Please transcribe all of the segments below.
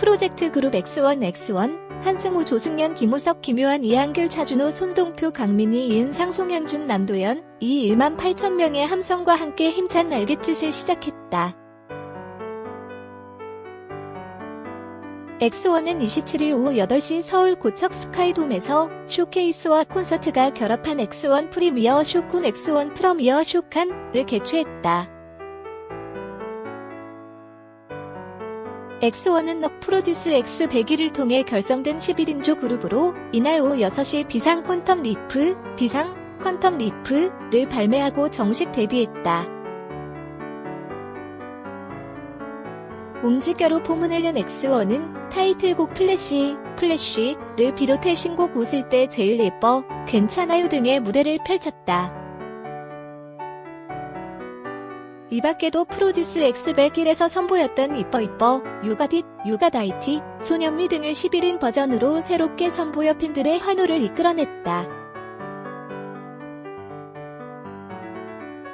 프로젝트 그룹 X1 X1 한승우 조승연 김우석 김효한 이한결 차준호 손동표 강민희 이은상 송영준 남도현 이 1만 8천 명의 함성과 함께 힘찬 날갯짓을 시작했다. X1은 27일 오후 8시 서울 고척 스카이돔에서 쇼케이스와 콘서트가 결합한 X1 프리미어 쇼쿤 X1 프러미어 쇼칸을 개최했다. X1은 넉 프로듀스 X100일을 통해 결성된 11인조 그룹으로 이날 오후 6시 비상 퀀텀 리프, 비상 퀀텀 리프를 발매하고 정식 데뷔했다. 움직여로 포문을 연 X1은 타이틀곡 플래시, 플래쉬를 비롯해 신곡 웃을 때 제일 예뻐, 괜찮아요 등의 무대를 펼쳤다. 이 밖에도 프로듀스 X101에서 선보였던 이뻐 이뻐, 유가딧, 유가다이티, 소년미 등을 11인 버전으로 새롭게 선보여 팬들의 환호를 이끌어냈다.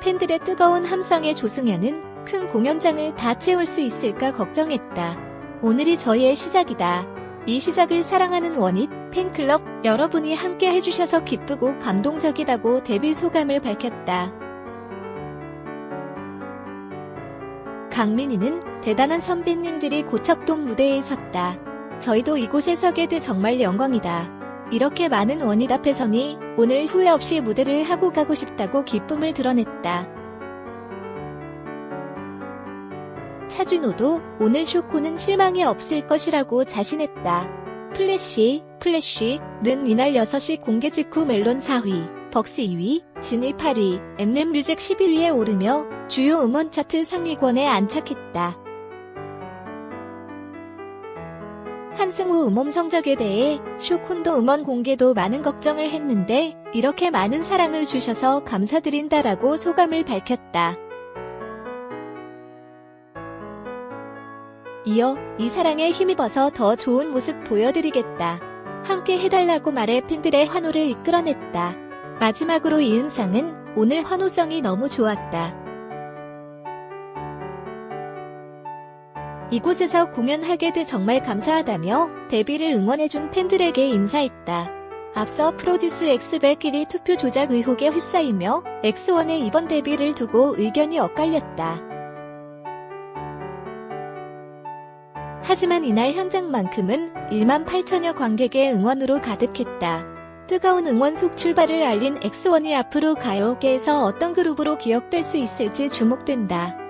팬들의 뜨거운 함성에 조승연은 큰 공연장을 다 채울 수 있을까 걱정했다. 오늘이 저희의 시작이다. 이 시작을 사랑하는 원잇 팬클럽 여러분이 함께 해주셔서 기쁘고 감동적이다고 데뷔 소감을 밝혔다. 강민희는 대단한 선배님들이 고척돔 무대에 섰다. 저희도 이곳에 서게 돼 정말 영광이다. 이렇게 많은 원잇 앞에 서니 오늘 후회 없이 무대를 하고 가고 싶다고 기쁨을 드러냈다. 차준호도 오늘 쇼코는 실망이 없을 것이라고 자신했다. 플래시, 플래쉬는 이날 6시 공개 직후 멜론 4위, 벅스 2위, 진위 8위, 엠넷 뮤직 11위에 오르며 주요 음원 차트 상위권에 안착했다. 한승우 음원 성적에 대해 쇼콘도 음원 공개도 많은 걱정을 했는데 이렇게 많은 사랑을 주셔서 감사드린다라고 소감을 밝혔다. 이어 이 사랑에 힘입어서 더 좋은 모습 보여드리겠다. 함께 해달라고 말해 팬들의 환호를 이끌어냈다. 마지막으로 이은상은 오늘 환호성이 너무 좋았다. 이곳에서 공연하게 돼 정말 감사하다며 데뷔를 응원해준 팬들에게 인사했다. 앞서 프로듀스 X101이 투표 조작 의혹에 휩싸이며 X1의 이번 데뷔를 두고 의견이 엇갈렸다. 하지만 이날 현장만큼은 1만 8천여 관객의 응원으로 가득했다. 뜨거운 응원 속 출발을 알린 X1이 앞으로 가요계에서 어떤 그룹으로 기억될 수 있을지 주목된다.